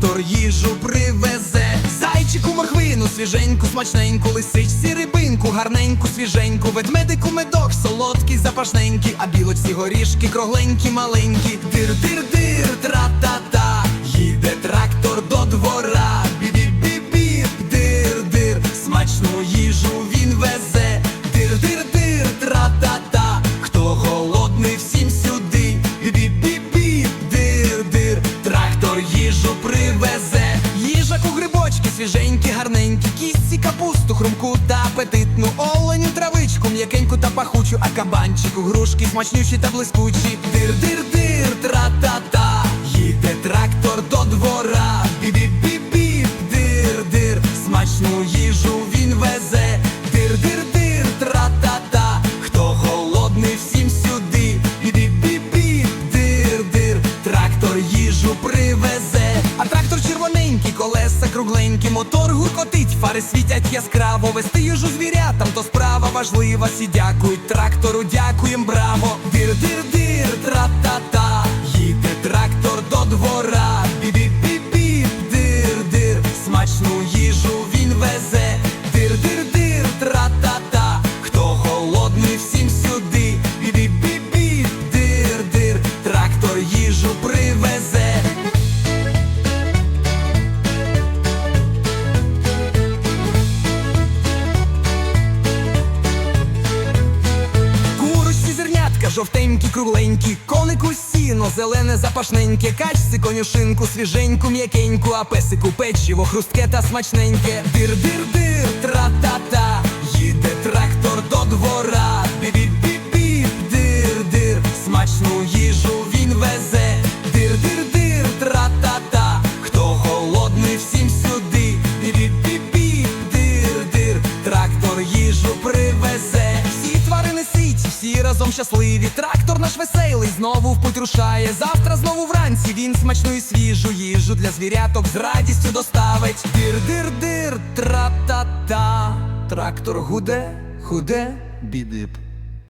трактор їжу привезе, зайчику морквину, свіженьку, смачненьку, лисичці, рибинку, гарненьку, свіженьку, ведмедику медок, солодкий, запашненький, а білочці горішки, кругленькі, маленькі, дир-дир-дир, тра-та-та. Свіженькі, гарненькі, кісті, капусту, хрумку та апетитну, оленю, травичку, м'якеньку та пахучу, а кабанчику, грушки, смачнючі та блискучі. Дир-дир-дир, тра-та-та, їде трактор до двора. Бі-бі-бі-бі, дир-дир, смачну колеса мотор гуркотить, фари світять яскраво. Вести їжу звірятам, то справа важлива. сі дякують трактору, дякуєм, браво. Жовтенькі, кругленькі, конику сіно, зелене запашненьке, качці конюшинку, свіженьку, м'якеньку, а песику печиво, хрустке та смачненьке. Дир-дир-дир, тра-та-та, їде трактор до двора. Разом щасливі. Трактор наш веселий знову в путь рушає. Завтра знову вранці він смачну і свіжу їжу для звіряток з радістю доставить. Дир-дир-дир, тра-та-та. Трактор гуде, худе, бідип.